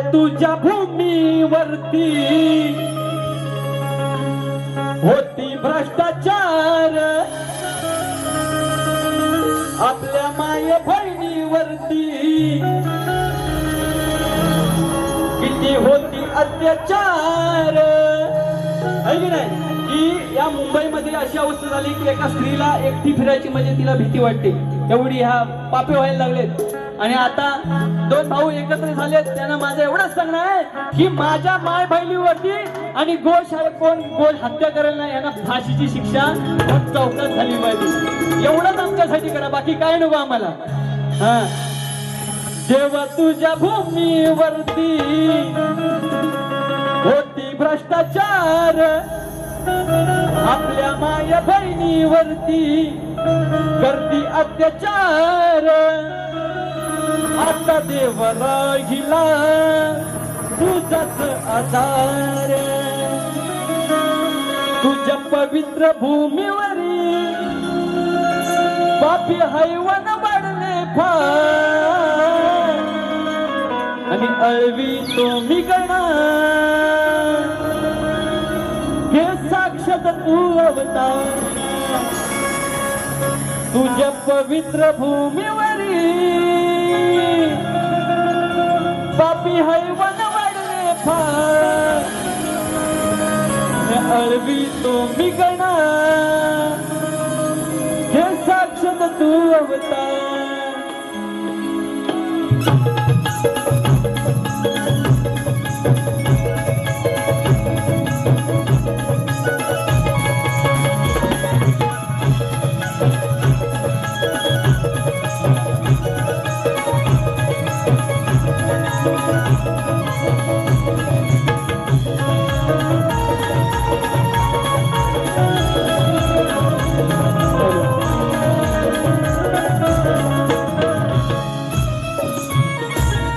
तुझ्या भूमीवरती होती भ्रष्टाचार. आपल्या माय बहिणीवरती किती होती अत्याचार. है की नाही? की या मुंबईमध्ये अशी अवस्था झाली की एका स्त्रीला एकटी फिरायची म्हणजे तिला भीती वाटते. एवढी ह्या पापे व्हायला लागलेत. आणि आता दोन भाऊ एकत्र झाले त्यांना माझं एवढंच सांगणं आहे की माझ्या माय बहिणीवरती आणि गोश कोण गोश हत्या करेल नाही यांना फाशीची शिक्षा चौकात झाली पाहिजे. एवढंच आमच्यासाठी करा बाकी काय नको आम्हाला. हा. जेव्हा तुझ्या भूमीवरती होती भ्रष्टाचार. आपल्या माया बहिणीवरती करती अत्याचार. तुझा देव राहिला तुझाच आधार तुझ्या पवित्र भूमीवरी पापी हैवन वाढले फार. आणि अळवी तो मी गणा हे साक्षात तू अवतार तुझ्या पवित्र भूमीवरी पापी हैवन वाढले फार हे अळवी तो मी हे साक्षात तू अवतार।